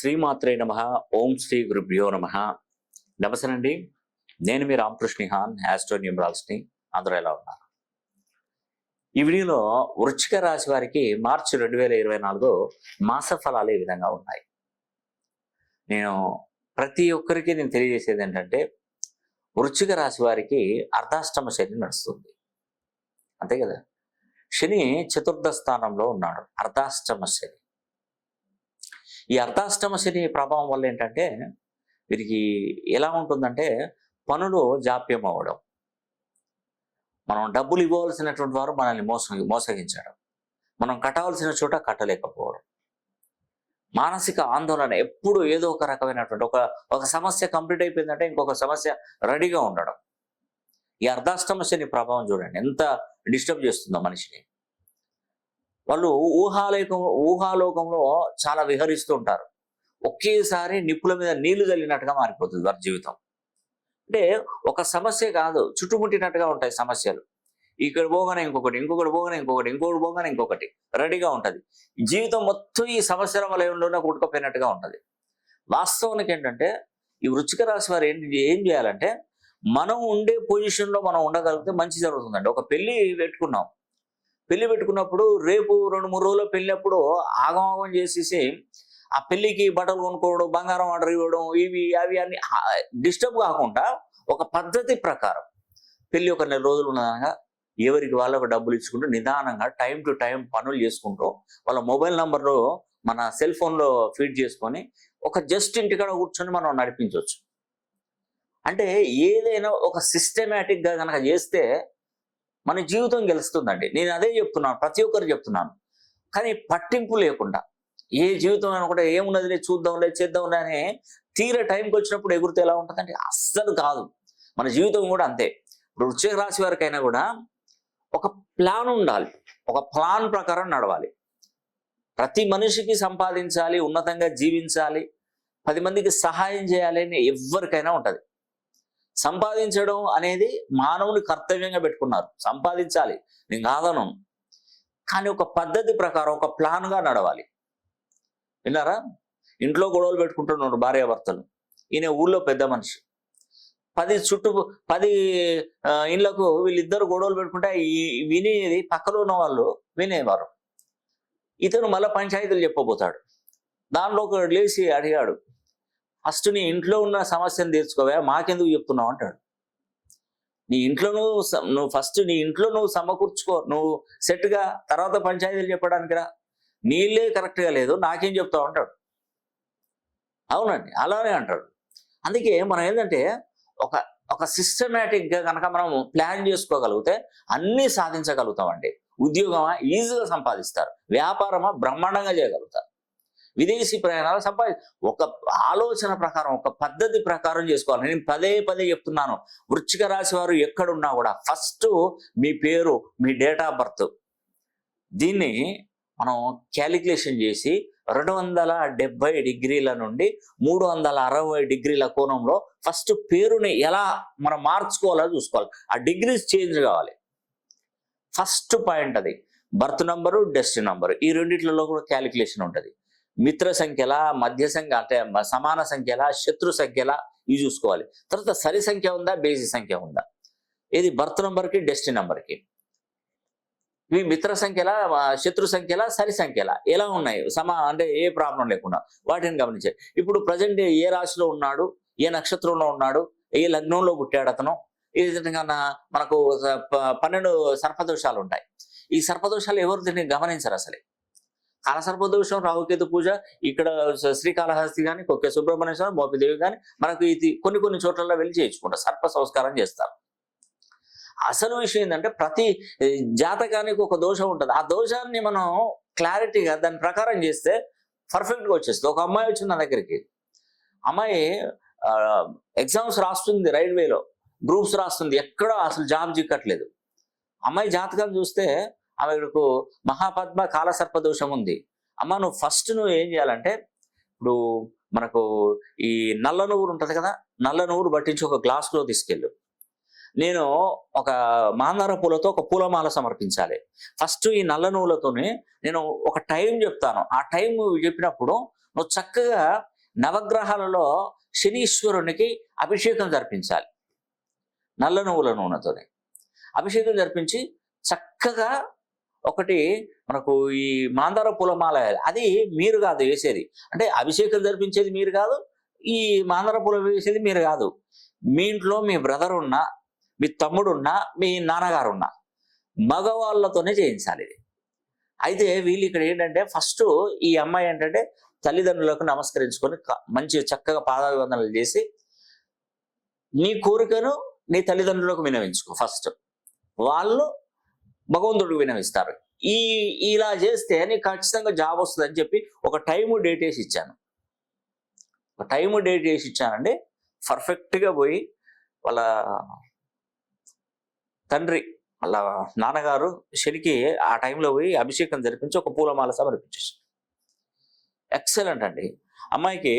శ్రీమాత్రే నమ ఓం శ్రీ గురుభ్యో నమ. నమస్తేనండి నేను మీ రామకృష్ణ హాన్ యాస్ట్రో న్యూమరాల్స్ని అందరూ ఎలా ఉన్నారు? ఈ వీడియోలో వృచ్చిక రాశి వారికి మార్చి రెండు వేల ఇరవై నాలుగు మాస ఫలాలు ఈ విధంగా ఉన్నాయి? నేను ప్రతి ఒక్కరికి నేను తెలియజేసేది ఏంటంటే వృచ్చిక రాశి వారికి అర్ధాష్టమ శని నడుస్తుంది. అంతే కదా? శని చతుర్థ స్థానంలో ఉన్నాడు. అర్ధాష్టమ శని. ఈ అర్ధాష్టమ శని ప్రభావం వల్ల ఏంటంటే వీరికి ఎలా ఉంటుందంటే పనులు జాప్యం అవ్వడం. మనం డబ్బులు ఇవ్వవలసినటువంటి వారు మనల్ని మోసం మోసగించడం. మనం కట్టవలసిన చోట కట్టలేకపోవడం. మానసిక ఆందోళన ఎప్పుడు ఏదో ఒక రకమైనటువంటి ఒక ఒక సమస్య కంప్లీట్ అయిపోయిందంటే ఇంకొక సమస్య రెడీగా ఉండడం. ఈ అర్ధాష్టమ శని ప్రభావం చూడండి ఎంత డిస్టర్బ్ చేస్తుందో మనిషిని. వాళ్ళు ఊహాలోకం ఊహాలోకంలో చాలా విహరిస్తూ ఉంటారు ఒకేసారి నిప్పుల మీద నీళ్ళు చల్లినట్టుగా మారిపోతుంది వారి జీవితం. అంటే ఒక సమస్య కాదు చుట్టుముట్టినట్టుగా ఉంటాయి సమస్యలు. ఇక్కడ పోగానే ఇంకొకటి ఇంకొకటి పోగానే ఇంకొకటి ఇంకొకటి పోగానే ఇంకొకటి రెడీగా ఉంటుంది. జీవితం మొత్తం ఈ సమస్యల వలయంలోనే కొట్టుకుపోయినట్టుగా ఉంటుంది. వాస్తవానికి ఏంటంటే ఈ వృచ్చిక రాశి వారు ఏంటి ఏం చేయాలంటే మనం ఉండే పొజిషన్లో మనం ఉండగలిగితే మంచి జరుగుతుందండి. ఒక పెళ్ళి పెట్టుకున్నాం. పెళ్ళి పెట్టుకున్నప్పుడు రేపు రెండు మూడు రోజులు పెళ్ళినప్పుడు ఆగమాగం చేసేసి ఆ పెళ్ళికి బట్టలు కొనుక్కోవడం బంగారం ఆర్డర్ ఇవ్వడం ఇవి అవి అన్ని డిస్టర్బ్ కాకుండా ఒక పద్ధతి ప్రకారం పెళ్ళి ఒక నెల రోజులు ఉన్నదనగా ఎవరికి వాళ్ళకు డబ్బులు ఇచ్చుకుంటూ నిదానంగా టైం టు టైం పనులు చేసుకుంటూ వాళ్ళ మొబైల్ నంబర్లో మన సెల్ ఫోన్లో ఫీడ్ చేసుకొని ఒక జస్ట్ ఇంటికాడ కూర్చొని మనం నడిపించవచ్చు అంటే ఏదైనా ఒక సిస్టమేటిక్గా కనుక చేస్తే మన జీవితం గెలుస్తుందండి. నేను అదే చెప్తున్నాను ప్రతి ఒక్కరు చెప్తున్నాను. కానీ పట్టింపు లేకుండా ఏ జీవితం అనుకుంటే కూడా ఏమున్నది లేదు చూద్దాంలే చేద్దాంలే అని తీర టైంకి వచ్చినప్పుడు ఎగురితే ఎలా ఉంటుందంటే అస్సలు కాదు. మన జీవితం కూడా అంతే. ఇప్పుడు వృశ్చిక రాశి వారికైనా కూడా ఒక ప్లాన్ ఉండాలి. ఒక ప్లాన్ ప్రకారం నడవాలి. ప్రతి మనిషికి సంపాదించాలి ఉన్నతంగా జీవించాలి పది మందికి సహాయం చేయాలి అని ఎవరికైనా ఉంటుంది. సంపాదించడం అనేది మానవుని కర్తవ్యంగా పెట్టుకున్నారు. సంపాదించాలి. నేను కాదను కానీ ఒక పద్ధతి ప్రకారం ఒక ప్లాన్గా నడవాలి. విన్నారా? ఇంట్లో గొడవలు పెట్టుకుంటున్నాడు భార్యాభర్తలు. ఈయన ఊళ్ళో పెద్ద మనిషి. పది చుట్టూ పది ఇళ్ళకు వీళ్ళిద్దరు గొడవలు పెట్టుకుంటే వినేది పక్కలో ఉన్న వాళ్ళు వినేవారు. ఇతను మళ్ళీ పంచాయతీలు చెప్పబోతాడు. దానిలో ఒక లేచి అడిగాడు ఫస్ట్ నీ ఇంట్లో ఉన్న సమస్యను తీర్చుకోవా మాకెందుకు చెప్తున్నావు అంటాడు. నీ ఇంట్లో నువ్వు నువ్వు ఫస్ట్ నీ ఇంట్లో నువ్వు సమకూర్చుకో నువ్వు సెట్గా తర్వాత పంచాయతీలు చెప్పడానికి రా. నీళ్ళే కరెక్ట్గా లేదు నాకేం చెప్తావు అంటాడు. అవునండి అలానే అంటాడు. అందుకే మనం ఏంటంటే ఒక ఒక సిస్టమేటిక్గా కనుక మనం ప్లాన్ చేసుకోగలిగితే అన్నీ సాధించగలుగుతామండి. ఉద్యోగమా ఈజీగా సంపాదిస్తారు. వ్యాపారమా బ్రహ్మాండంగా చేయగలుగుతారు. విదేశీ ప్రయాణాలు సంపాది ఒక ఆలోచన ప్రకారం ఒక పద్ధతి ప్రకారం చేసుకోవాలి. నేను పదే పదే చెప్తున్నాను. వృచ్చిక రాశి వారు ఎక్కడున్నా కూడా ఫస్ట్ మీ పేరు మీ డేట్ ఆఫ్ బర్త్. దీన్ని మనం క్యాలిక్యులేషన్ చేసి రెండు వందల డెబ్బై డిగ్రీల నుండి మూడు వందల అరవై డిగ్రీల కోణంలో ఫస్ట్ పేరుని ఎలా మనం మార్చుకోవాలో చూసుకోవాలి. ఆ డిగ్రీస్ చేంజ్ కావాలి. ఫస్ట్ పాయింట్ అది. బర్త్ నంబరు డెస్ట్ నంబరు. ఈ రెండిట్లలో కూడా క్యాలిక్యులేషన్ ఉంటుంది. మిత్ర సంఖ్యలా మధ్య సంఖ్య అంటే సమాన సంఖ్యలా శత్రు సంఖ్యలా ఇవి చూసుకోవాలి. తర్వాత సరి సంఖ్య ఉందా బేసి సంఖ్య ఉందా? ఇది బర్త్ నెంబర్కి డెస్టి నెంబర్కి. ఇవి మిత్ర సంఖ్యల శత్రు సంఖ్యల సరి సంఖ్యల ఎలా ఉన్నాయి? సమా అంటే ఏ ప్రాబ్లం లేకుండా వాటిని గమనించాలి ఇప్పుడు ప్రజెంట్ ఏ రాశిలో ఉన్నాడు? ఏ నక్షత్రంలో ఉన్నాడు? ఏ లగ్నంలో పుట్టాడు అతను? ఈ విధంగా మనకు ప- పన్నెండు సర్పదోషాలు ఉంటాయి. ఈ సర్పదోషాలు ఎవరు దీన్ని గమనించరు అసలే? కాలసర్పదోషం రాహుకేతు పూజ ఇక్కడ శ్రీకాళహస్తి కానీ కొక్కే సుబ్రహ్మణ్య స్వామి మోపిదేవి కానీ మనకు ఇది కొన్ని కొన్ని చోట్లలో వెళ్ళి చేయించుకుంటారు సర్ప సంస్కారం చేస్తారు. అసలు విషయం ఏంటంటే ప్రతి జాతకానికి ఒక దోషం ఉంటుంది. ఆ దోషాన్ని మనం క్లారిటీగా దాని ప్రకారం చేస్తే పర్ఫెక్ట్గా వచ్చేస్తుంది. ఒక అమ్మాయి వచ్చింది నా దగ్గరికి. అమ్మాయి ఎగ్జామ్స్ రాస్తుంది రైల్వేలో గ్రూప్స్ రాస్తుంది ఎక్కడ అసలు జాబ్ చిక్కట్లేదు అమ్మాయి జాతకం చూస్తే ఆమెకు మహాపద్మ కాలసర్ప దోషం ఉంది. అమ్మ నువ్వు ఫస్ట్ నువ్వు ఏం చేయాలంటే ఇప్పుడు మనకు ఈ నల్ల నువ్వులు ఉంటుంది కదా నల్ల నువ్వులు పట్టించి ఒక గ్లాస్లో తీసుకెళ్ళు. నేను ఒక మాందార పూలతో ఒక పూలమాల సమర్పించాలి. ఫస్ట్ ఈ నల్ల నువ్వులతోనే నేను ఒక టైం చెప్తాను. ఆ టైం చెప్పినప్పుడు నువ్వు చక్కగా నవగ్రహాలలో శనీశ్వరునికి అభిషేకం జరిపించాలి. నల్ల నువ్వుల నూనెతోనే. అభిషేకం జరిపించి చక్కగా ఒకటి మనకు ఈ మాందార పూలమాల అది మీరు కాదు వేసేది. అంటే అభిషేకం జరిపించేది మీరు కాదు ఈ మాందార పూల వేసేది మీరు కాదు. మీ ఇంట్లో మీ బ్రదర్ ఉన్నా మీ తమ్ముడు ఉన్నా మీ నాన్నగారు ఉన్నా మగవాళ్ళతోనే చేయించాలి ఇది. అయితే వీళ్ళు ఇక్కడ ఏంటంటే ఫస్ట్ ఈ అమ్మాయి ఏంటంటే తల్లిదండ్రులకు నమస్కరించుకొని మంచి చక్కగా పాదాభివందనలు చేసి నీ కోరికను నీ తల్లిదండ్రులకు వినవించుకో ఫస్ట్. వాళ్ళు భగవంతుడికి వినవిస్తారు. ఈ ఇలా చేస్తే నీకు ఖచ్చితంగా జాబ్ వస్తుంది అని చెప్పి ఒక టైము డేట్ వేసి ఇచ్చాను. ఒక టైము డేట్ వేసి ఇచ్చానండి. పర్ఫెక్ట్గా పోయి వాళ్ళ తండ్రి వాళ్ళ నాన్నగారు శనికి ఆ టైంలో పోయి అభిషేకం జరిపించి ఒక పూలమాల సమర్పించేసి ఎక్సలెంట్ అండి. అమ్మాయికి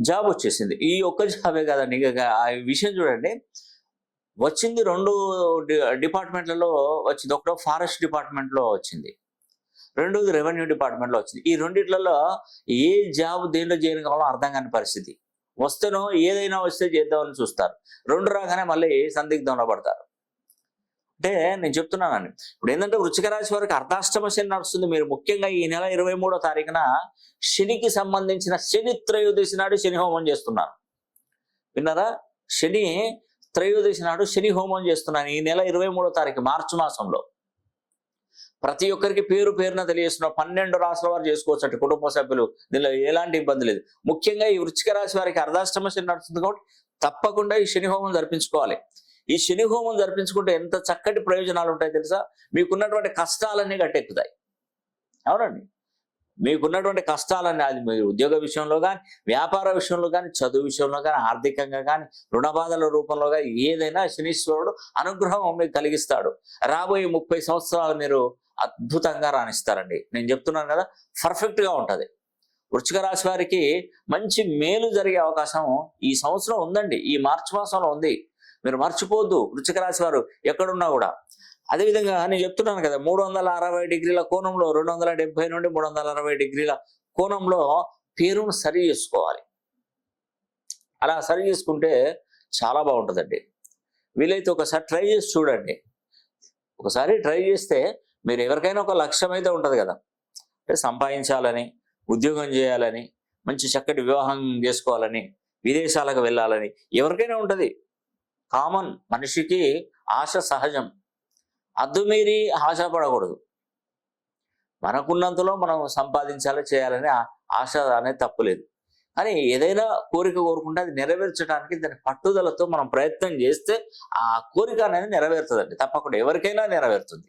జాబ్ వచ్చేసింది. ఈ ఒక్క జాబే కదండి. ఇంకా ఆ విషయం చూడండి. వచ్చింది రెండు డిపార్ట్మెంట్లలో వచ్చింది. ఒకటో ఫారెస్ట్ డిపార్ట్మెంట్లో వచ్చింది. రెండోది రెవెన్యూ డిపార్ట్మెంట్లో వచ్చింది. ఈ రెండిట్లలో ఏ జాబ్ దేనిలో చేయడం కావాలో అర్థం కాని పరిస్థితి. వస్తేనో ఏదైనా వస్తే చేద్దామని చూస్తారు. రెండు రాగానే మళ్ళీ సందిగ్ధంలో పడతారు. అంటే నేను చెప్తున్నానని. ఇప్పుడు ఏంటంటే వృచ్చిక రాశి వారికి అర్ధాష్టమ శని నడుస్తుంది. మీరు ముఖ్యంగా ఈ నెల ఇరవై మూడో తారీఖున శనికి సంబంధించిన శని త్రయోదశి నాడు శని హోమం చేస్తున్నారు. విన్నారా? శని త్రయోదశి నాడు శని హోమం చేస్తున్నాను. ఈ నెల ఇరవై మూడో తారీఖు మార్చి మాసంలో. ప్రతి ఒక్కరికి పేరు పేరున తెలియజేస్తున్న పన్నెండు రాష్ట్రాల వారు చేసుకోవచ్చు కుటుంబ సభ్యులు. దీనిలో ఎలాంటి ఇబ్బంది లేదు. ముఖ్యంగా ఈ వృచ్చిక రాశి వారికి అర్ధాష్టమ శని నడుస్తుంది కాబట్టి తప్పకుండా ఈ శని హోమం జరిపించుకోవాలి. ఈ శని హోమం జరిపించుకుంటే ఎంత చక్కటి ప్రయోజనాలు ఉంటాయి తెలుసా? మీకున్నటువంటి కష్టాలన్నీ గట్టెక్కుతాయి. అవునండి? మీకున్నటువంటి కష్టాలన్నీ అది మీ ఉద్యోగ విషయంలో కానీ వ్యాపార విషయంలో కానీ చదువు విషయంలో కానీ ఆర్థికంగా కానీ రుణబాధల రూపంలో కానీ ఏదైనా శనీశ్వరుడు అనుగ్రహం మీకు కలిగిస్తాడు. రాబోయే ముప్పై సంవత్సరాలు మీరు అద్భుతంగా రాణిస్తారండి. నేను చెప్తున్నాను కదా పర్ఫెక్ట్గా వృచ్చిక రాశి వారికి మంచి మేలు జరిగే అవకాశం ఈ సంవత్సరం ఉందండి. ఈ మార్చి మాసంలో ఉంది. మీరు మర్చిపోవద్దు వృచ్చిక రాశి వారు ఎక్కడున్నా కూడా. అదేవిధంగా నేను చెప్తున్నాను కదా మూడు వందల అరవై డిగ్రీల కోణంలో రెండు వందల డెబ్బై నుండి మూడు వందల అరవై డిగ్రీల కోణంలో పేరును సరి చేసుకోవాలి. అలా సరి చేసుకుంటే చాలా బాగుంటుందండి. వీలైతే ఒకసారి ట్రై చేసి చూడండి. ఒకసారి ట్రై చేస్తే మీరు ఎవరికైనా ఒక లక్ష్యం అయితే ఉంటుంది కదా. అంటే సంపాదించాలని ఉద్యోగం చేయాలని మంచి చక్కటి వివాహం చేసుకోవాలని విదేశాలకు వెళ్ళాలని ఎవరికైనా ఉంటుంది. కామన్ మనిషికి ఆశ సహజం. అద్దుమీరి ఆశపడకూడదు మనకున్నంతలో మనం సంపాదించాలి చేయాలని ఆ- ఆశ అనేది తప్పులేదు కానీ ఏదైనా కోరిక కోరుకుంటే అది నెరవేర్చడానికి దాని పట్టుదలతో మనం ప్రయత్నం చేస్తే ఆ కోరిక అనేది నెరవేరుతుందండి. తప్పకుండా ఎవరికైనా నెరవేరుతుంది.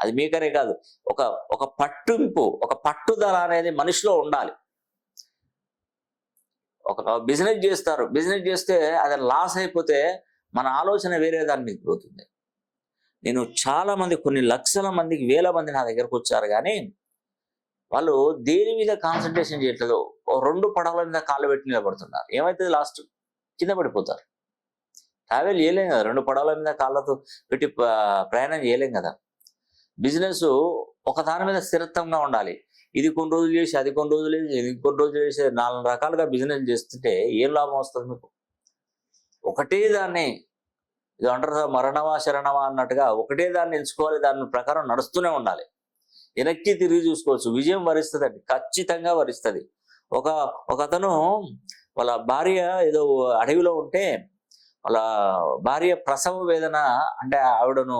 అది మీకనే కాదు ఒక ఒక పట్టింపు ఒక పట్టుదల అనేది మనిషిలో ఉండాలి. ఒక బిజినెస్ చేస్తారు. బిజినెస్ చేస్తే అది లాస్ అయిపోతే మన ఆలోచన వేరే దాని మీద పోతుంది. నేను చాలా మంది కొన్ని లక్షల మందికి వేల మంది నా దగ్గరకు వచ్చారు కానీ వాళ్ళు దేని మీద కాన్సన్ట్రేషన్ చేయట్లేదు రెండు పడవల మీద కాళ్ళు పెట్టి నిలబడుతున్నారు. ఏమైతుంది లాస్ట్ కింద పడిపోతారు. ట్రావెల్ చేయలేం కదా రెండు పడవల మీద కాళ్ళతో పెట్టి ప్రయాణం చేయలేం కదా. బిజినెస్ ఒక దాని మీద స్థిరత్వంగా ఉండాలి. ఇది కొన్ని రోజులు చేసి అది కొన్ని రోజులు చేసి ఇది కొన్ని రోజులు చేసి నాలుగు రకాలుగా బిజినెస్ చేస్తుంటే ఏం లాభం వస్తుంది మీకు? ఒకటే దాన్ని ఇది అంటారు మరణమా శరణమా అన్నట్టుగా ఒకటే దాన్ని ఎంచుకోవాలి దాని ప్రకారం నడుస్తూనే ఉండాలి. వెనక్కి తిరిగి చూసుకోవచ్చు. విజయం వరిస్తుంది ఖచ్చితంగా వరిస్తుంది. ఒక ఒక అతను వాళ్ళ భార్య ఏదో అడవిలో ఉంటే వాళ్ళ భార్య ప్రసవ వేదన అంటే ఆవిడను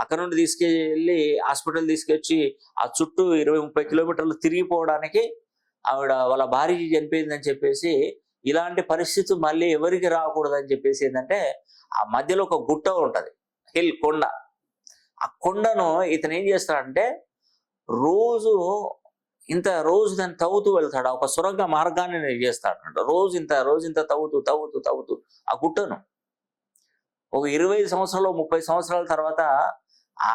అక్కడ నుండి తీసుకెళ్ళి హాస్పిటల్ తీసుకొచ్చి ఆ చుట్టూ ఇరవై ముప్పై కిలోమీటర్లు తిరిగిపోవడానికి ఆవిడ వాళ్ళ భార్య చనిపోయిందని చెప్పేసి ఇలాంటి పరిస్థితి మళ్ళీ ఎవరికి రాకూడదని చెప్పేసి ఏంటంటే ఆ మధ్యలో ఒక గుట్ట ఉంటుంది హిల్ కొండ. ఆ కొండను ఇతను ఏం చేస్తాడంటే రోజు ఇంత రోజు దాన్ని తవ్వుతూ వెళ్తాడు ఒక సొరంగ మార్గాన్ని నేను చేస్తాడు రోజు ఇంత రోజు ఇంత తవ్వుతూ తవ్వుతూ తవ్వుతూ ఆ గుట్టను. ఒక ఇరవై ఐదు సంవత్సరాలు ముప్పై సంవత్సరాల తర్వాత ఆ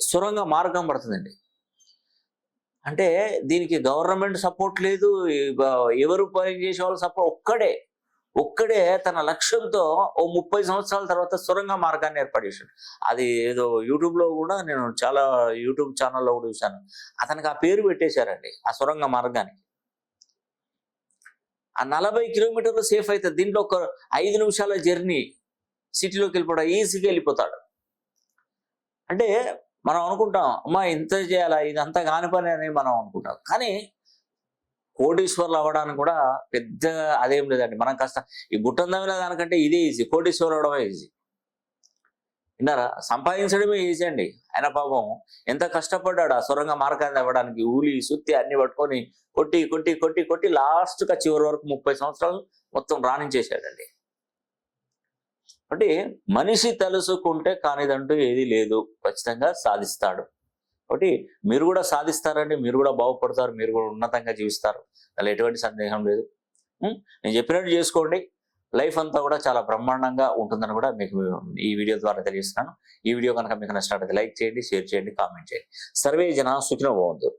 సొరంగ మార్గం పడుతుందండి. అంటే దీనికి గవర్నమెంట్ సపోర్ట్ లేదు ఎవరు పని చేసే వాళ్ళు సపోర్ట్ ఒక్కడే ఒక్కడే తన లక్ష్యంతో ఓ ముప్పై సంవత్సరాల తర్వాత సొరంగ మార్గాన్ని ఏర్పాటు అది ఏదో యూట్యూబ్లో కూడా నేను చాలా యూట్యూబ్ ఛానల్లో కూడా చూశాను. అతనికి ఆ పేరు పెట్టేశారండి ఆ సొరంగ మార్గానికి. ఆ నలభై కిలోమీటర్లు సేఫ్ అవుతుంది దీంట్లో ఒక ఐదు నిమిషాల జర్నీ సిటీలోకి వెళ్ళిపోతాడు ఈజీగా వెళ్ళిపోతాడు. అంటే మనం అనుకుంటాం అమ్మా ఇంత చేయాలా? ఇదంతా కాని పని అని మనం అనుకుంటాం. కానీ కోటీశ్వర్లు అవ్వడానికి కూడా పెద్ద అదేం లేదండి. మనం కష్టం ఈ గుట్టందమైన దానికంటే ఇదే ఈజీ కోటీశ్వరులు అవడమే ఈజీ విన్నారా? సంపాదించడమే ఈజీ అండి. ఆయన పాపం ఎంత కష్టపడ్డాడు ఆ సొరంగ మార్గాన్ని అవ్వడానికి ఊలి సుత్తి అన్ని పట్టుకొని కొట్టి కొట్టి కొట్టి కొట్టి లాస్ట్గా చివరి వరకు ముప్పై సంవత్సరాలు మొత్తం రాణించేశాడండి. అంటే మనిషి తెలుసుకుంటే కానిదంటూ ఏది లేదు. ఖచ్చితంగా సాధిస్తాడు. కాబట్టి మీరు కూడా సాధిస్తారండి మీరు కూడా బాగుపడతారు మీరు కూడా ఉన్నతంగా జీవిస్తారు. అలా ఎటువంటి సందేహం లేదు. నేను చెప్పినట్టు చేసుకోండి. లైఫ్ అంతా కూడా చాలా బ్రహ్మాండంగా ఉంటుందని కూడా మీకు ఈ వీడియో ద్వారా తెలియజేస్తున్నాను. ఈ వీడియో కనుక మీకు నచ్చినట్లయితే లైక్ చేయండి షేర్ చేయండి కామెంట్ చేయండి. సర్వే జన సుఖినో బాగుంది